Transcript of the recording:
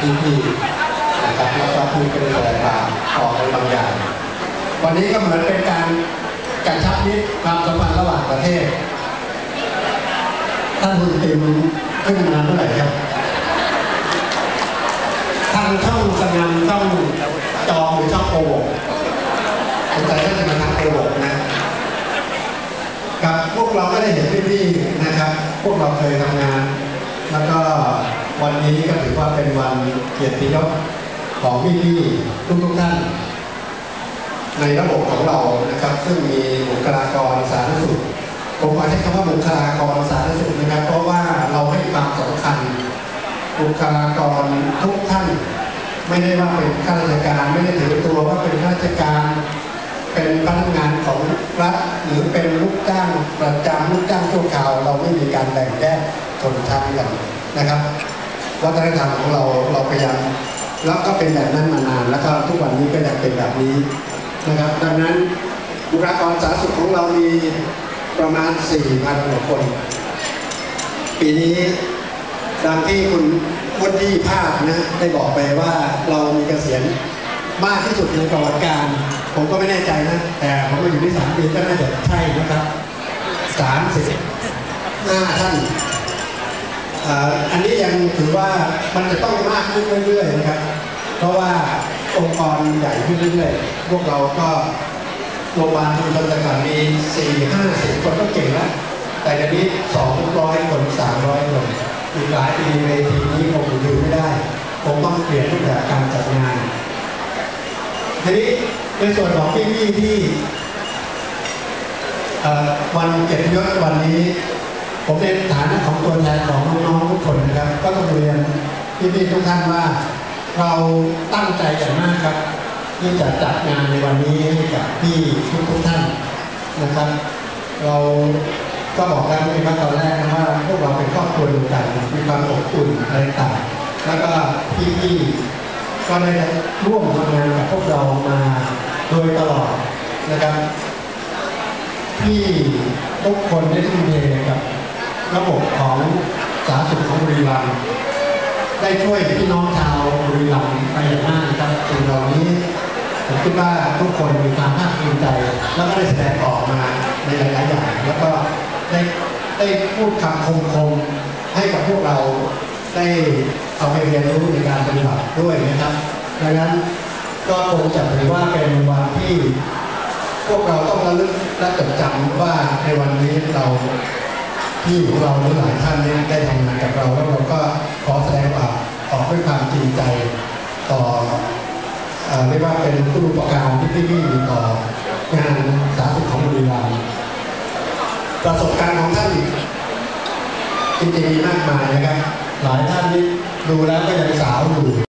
พี่ๆนะครับแล้วก็พี่ก็ได้แสดงความออกในบางอย่าง วันนี้ก็เหมือนเป็นการกระชับมิตรความสัมพันธ์ระหว่างประเทศท่านคุณติมขึ้นมาเมื่อไหร่ครับทางช่องสงามช่องจอหรือช่องโอโบสนใจก็จะมาทางโอโบนะกับพวกเราก็ได้เห็นพี่ๆนะครับ พวกเราเคยทำงาน แล้วก็ วันนี้ก็ถือว่าเป็นวันเกียรติยศของพี่ๆทุกๆท่าน ในระบบของเรานะครับ ซึ่งมีบุคลากรสาธารณสุขผมขอใช้คำว่าบุคลากรสาธารณสุขนะครับ เพราะว่าเราให้ความสำคัญ บุคลากรทุกท่าน ไม่ได้ว่าเป็นข้าราชการ ไม่ได้ถือตัวว่าเป็นข้าราชการ เป็นพนักงานของรัฐหรือเป็นลูกจ้างประจำลูกจ้างชั่วคราว เราไม่มีการแบ่งแยกชนชั้นกันนะครับ วัฒนธรรมของเราเราพยายามแล้วก็เป็นแบบนั้นมานานแล้วก็ทุกวันนี้ก็ยังเป็นแบบนี้นะครับ ดังนั้นบุคลากรสาธารณสุขของเรามีประมาณ 4,000กว่าคน ปีนี้ดังที่คุณวุฒิภาคนะได้บอกไปว่าเรามีเกษียณมากที่สุดในประวัติการ ผมก็ไม่แน่ใจนะ แต่ผมมาอยู่ที่สามปีก็น่าจะใช่นะครับสามสิบห้าท่าน อันนี้ยังถือว่ามันจะต้องมากขึ้นเรื่อยๆนะครับ เพราะว่าองค์กรใหญ่ขึ้นเรื่อยๆ พวกเราก็โรงพยาบาลชุมชนต่างๆมีสี่ห้าสิบคนก็เก่งแล้วแต่เดี๋ยวนี้สองร้อยคนสามร้อยคนอีกหลายปีเวทีนี้คงอยู่ไม่ได้คงต้องเปลี่ยนรูปแบบการจัดงานทีนี้ในส่วนของพี่ๆที่เอ่วันเกียรติยศวันนี้ ผมในฐานะของตัวแทนของน้องๆทุกคนนะครับ ก็ต้องเรียนพี่ๆทุกท่านว่า เราตั้งใจอย่างมากครับ ที่จะจัดงานในวันนี้ให้กับพี่ทุกๆท่านนะครับ เราก็บอกแล้วในตอนแรกนะว่าพวกเราเป็นครอบครัวเดียวกันมีความอบอุ่นอะไรต่างแล้วก็พี่ๆก็ได้ร่วมทำงานกับพวกเรามาโดยตลอดนะครับที่ทุกคนได้ทุ่มเทกับ ระบบของสาธารณสุขของบุรีรัมย์ได้ช่วยพี่น้องชาวบุรีรัมย์ไปอย่างมากนะครับสิ่งเหล่านี้ผมคิดว่าทุกคนมีความภาคภูมิใจ แล้วก็ได้แสดงออกมาในหลายๆอย่าง แล้วก็ได้ได้พูดคำคมๆให้กับพวกเราได้เอาไปเรียนรู้ในการปฏิบัติด้วยนะครับดังนั้นก็คงจะถือว่าเป็นวันที่ พวกเราต้องระลึกและจดจำว่าในวันนี้เรา ที่ของเราหรือหลายท่านเนี่ยได้ทำงานกับเราแล้วเราก็ขอแสดงออกออกด้วยความจริงใจต่อเอ่อเรียกว่าเป็นผู้อุปการที่พี่มีต่องานสาธารณสุขของบุรีรัมย์ประสบการณ์ของท่านจริงๆมีมากมายนะครับ หลายท่านนี่ดูแล้วก็ยังสาวอยู่